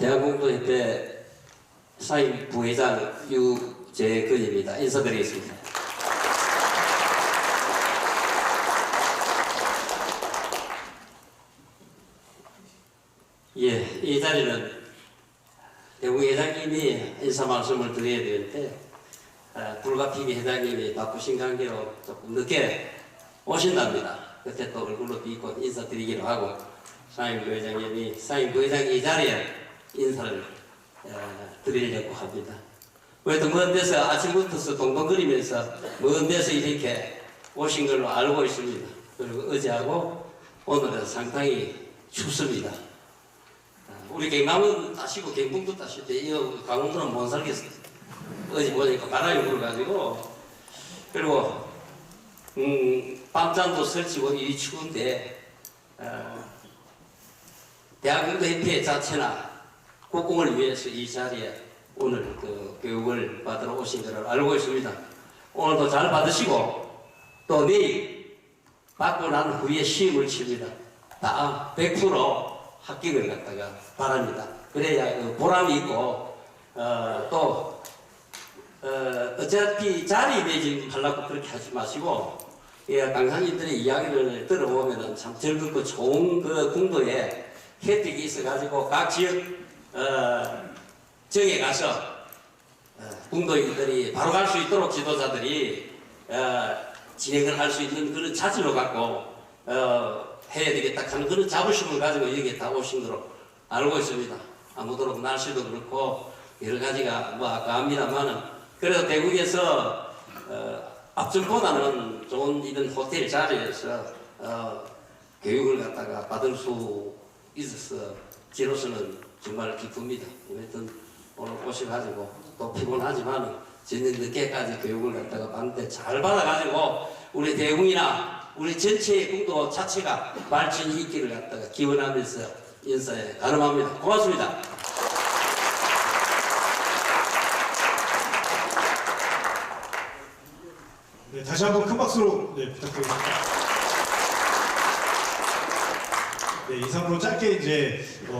대한공동협회 사임 부회장 유재근입니다. 인사드리겠습니다. 예, 이 자리는 대구 회장님이 인사 말씀을 드려야 되는데 아, 불가피기 회장님이 바쁘신 관계로 조금 늦게 오신답니다. 그때 또 얼굴로 뵙고 인사드리기로 하고 사임 부회장님이 사임 부회장 이 자리에 인사를 어, 드리려고 합니다. 왜또 먼 데서 아침부터 동동거리면서 먼 데서 이렇게 오신 걸로 알고 있습니다. 그리고 어제하고 오늘은 상당히 춥습니다. 아, 우리 경남은 따시고 경북도 때이 강원도는 못 살겠어요. 어제 보니까 바람이 불어가지고 그리고 음, 밤잠도 설치고 이 추운데 어, 대한민국 협회 자체나 국공을 위해서 이 자리에 오늘 그 교육을 받으러 오신 것을 알고 있습니다. 오늘도 잘 받으시고 또 내일 받고 난 후에 시험을 칩니다. 다100% 합격을 갖다가 바랍니다. 그래야 그 보람이 있고 어, 또 어, 어차피 자리 매진하려고 그렇게 하지 마시고 예, 강사님들의 이야기를 들어보면 참 즐겁고 좋은 그 공부에 혜택이 있어가지고 각 지역 어, 정에 가서 어, 공도인들이 바로 갈 수 있도록 지도자들이 어, 진행을 할 수 있는 그런 자질로 갖고 어, 해야 되겠다 하는 그런 자부심을 가지고 여기에 다 오신 거로 알고 있습니다. 아무도록 날씨도 그렇고 여러 가지가 뭐 아까 합니다만은 그래도 대국에서 어, 앞전보다는 좋은 이런 호텔 자리에서 어, 교육을 갖다가 받을 수 있어서 저로서는 정말 기쁩니다. 하여튼 오늘 오셔가지고 또 피곤하지만은 저녁 늦게까지 교육을 갖다가 받는데 잘 받아가지고 우리 대웅이나 우리 전체의 공도 자체가 발전이 있기를 갖다가 기원하면서 인사에 가름합니다. 고맙습니다. 네, 다시 한번 큰 박수로 네, 부탁드립니다. 네, 이상으로 짧게 이제 어,